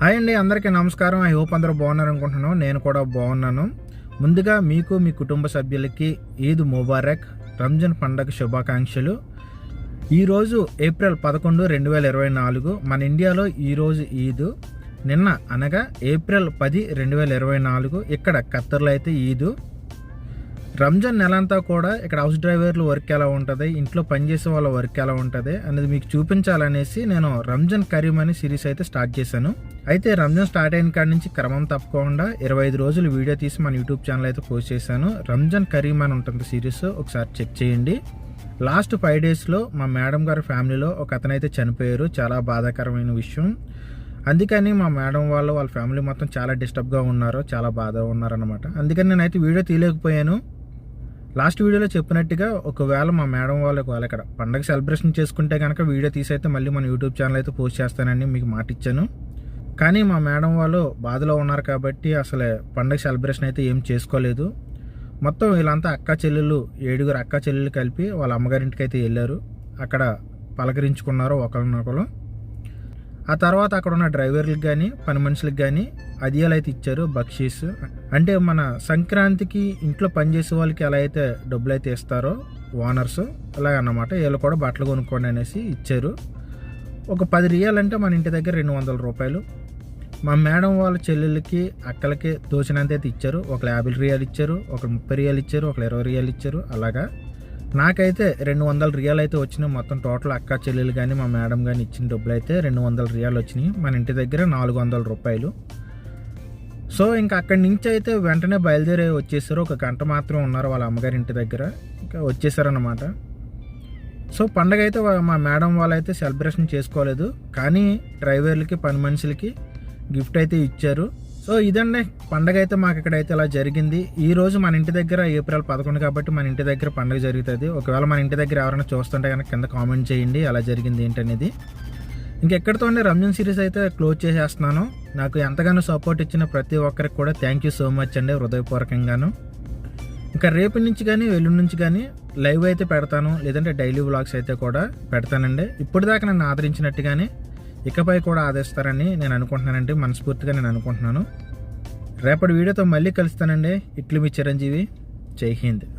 Hi అండి అందరికీ నమస్కారం. ఐ హోప్ అందరూ బాగున్నారు అనుకుంటున్నాను. నేను కూడా బాగున్నాను. ముందుగా మీకు మీ కుటుంబ సభ్యులకి ఈద్ ముబారక్ రంజాన్ పండగ శుభాకాంక్షలు. ఈరోజు ఏప్రిల్ పదకొండు రెండు వేల ఇరవై నాలుగు మన ఇండియాలో ఈరోజు ఈద్. నిన్న అనగా ఏప్రిల్ పది రెండు వేల ఇరవై నాలుగు. ఇక్కడ ఖత్తర్లో అయితే ఈదు. రంజాన్ నెల అంతా కూడా ఇక్కడ హౌస్ డ్రైవర్లు వర్క్ ఎలా ఉంటుంది ఇంట్లో పనిచేసే వాళ్ళ వర్క్ ఎలా ఉంటుంది అనేది మీకు చూపించాలనేసి నేను రంజాన్ కరీం అనే సిరీస్ అయితే స్టార్ట్ చేశాను. అయితే రంజాన్ స్టార్ట్ అయిన కాడి నుంచి క్రమం తప్పకుండా ఇరవై ఐదు రోజులు వీడియో తీసి మన యూట్యూబ్ ఛానల్ అయితే పోస్ట్ చేశాను. రంజాన్ కరీం అని ఉంటుంది సిరీస్ ఒకసారి చెక్ చేయండి. లాస్ట్ ఫైవ్ డేస్లో మా మేడం గారి ఫ్యామిలీలో ఒక అతనైతే చనిపోయారు చాలా బాధాకరమైన విషయం. అందుకని మా మేడం వాళ్ళు వాళ్ళ ఫ్యామిలీ మొత్తం చాలా డిస్టర్బ్గా ఉన్నారు చాలా బాధగా ఉన్నారనమాట అందుకని నేనైతే వీడియో తీయలేకపోయాను. లాస్ట్ వీడియోలో చెప్పినట్టుగా ఒకవేళ మా మేడం వాళ్ళు ఒకవేళ ఇక్కడ పండగ సెలబ్రేషన్ చేసుకుంటే కనుక వీడియో తీసి అయితే మళ్ళీ మన యూట్యూబ్ ఛానల్ అయితే పోస్ట్ చేస్తానని మీకు మాట ఇచ్చాను కానీ మా మేడం వాళ్ళు బాధలో ఉన్నారు కాబట్టి అసలు పండగ సెలబ్రేషన్ అయితే ఏం చేసుకోలేదు. మొత్తం వీళ్ళంతా అక్క చెల్లెలు ఏడుగురు అక్క చెల్లెలు కలిపి వాళ్ళ అమ్మగారింటికి అయితే వెళ్ళారు. అక్కడ పలకరించుకున్నారు ఒకరినొకరు ఆ తర్వాత అక్కడ ఉన్న డ్రైవర్లకు కానీ పని మనుషులకు కానీ అదియాలు అయితే ఇచ్చారు బక్షీస్. అంటే మన సంక్రాంతికి ఇంట్లో పనిచేసే వాళ్ళకి ఎలా అయితే డబ్బులు అయితే ఇస్తారో ఓనర్స్ అలాగన్నమాట. వీళ్ళు కూడా బట్టలు కొనుక్కోండి అనేసి ఇచ్చారు. ఒక పది రియల్ అంటే మన ఇంటి దగ్గర రెండు వందల రూపాయలు. మా మేడం వాళ్ళ చెల్లెళ్ళకి అక్కలకి దోచినంత అయితే ఇచ్చారు. ఒక యాభై రియాలు ఇచ్చారు ఒక ముప్పై రియాలు ఇచ్చారు ఒక ఇరవై రియాలు ఇచ్చారు అలాగా. నాకైతే రెండు వందల రియాలు అయితే వచ్చినాయి మొత్తం టోటల్ అక్క చెల్లెలు కానీ మా మేడం కానీ ఇచ్చిన డబ్బులు అయితే రెండు వందల రియాలు వచ్చినాయి. మన ఇంటి దగ్గర నాలుగు వందల రూపాయలు. సో ఇంకా అక్కడి నుంచి అయితే వెంటనే బయలుదేరి వచ్చేసారు. ఒక గంట మాత్రం ఉన్నారు వాళ్ళ అమ్మగారి ఇంటి దగ్గర. ఇంకా వచ్చేసారన్నమాట. సో పండగ అయితే మా మేడం వాళ్ళు అయితే సెలబ్రేషన్ చేసుకోలేదు. కానీ డ్రైవర్లకి పని మనుషులకి గిఫ్ట్ అయితే ఇచ్చారు. సో ఇదండి. పండగ అయితే మాకు ఇక్కడైతే ఇలా జరిగింది. ఈ రోజు మన ఇంటి దగ్గర ఏప్రిల్ పదకొండు కాబట్టి మన ఇంటి దగ్గర పండగ జరుగుతుంది. ఒకవేళ మన ఇంటి దగ్గర ఎవరైనా చూస్తుంటే కనుక కింద కామెంట్ చేయండి. అలా జరిగింది ఏంటనేది. ఇంకెక్కడితో రంజాన్ సిరీస్ అయితే క్లోజ్ చేసేస్తున్నాను. నాకు ఎంతగానో సపోర్ట్ ఇచ్చిన ప్రతి ఒక్కరికి కూడా థ్యాంక్ యూ సో మచ్ అండి హృదయపూర్వకంగాను. ఇంకా రేపు నుంచి కానీ ఎల్లుండి నుంచి కానీ లైవ్ అయితే పెడతాను. లేదంటే డైలీ వ్లాగ్స్ అయితే కూడా పెడతానండి. ఇప్పుడు దాకా నన్ను ఆదరించినట్టుగానే ఇకపై కూడా ఆదరిస్తారని నేను అనుకుంటున్నానండి మనస్ఫూర్తిగా నేను అనుకుంటున్నాను. రేపటి వీడియోతో మళ్ళీ కలుస్తానండి. ఇట్లు మీ చిరంజీవి. జై హింద్.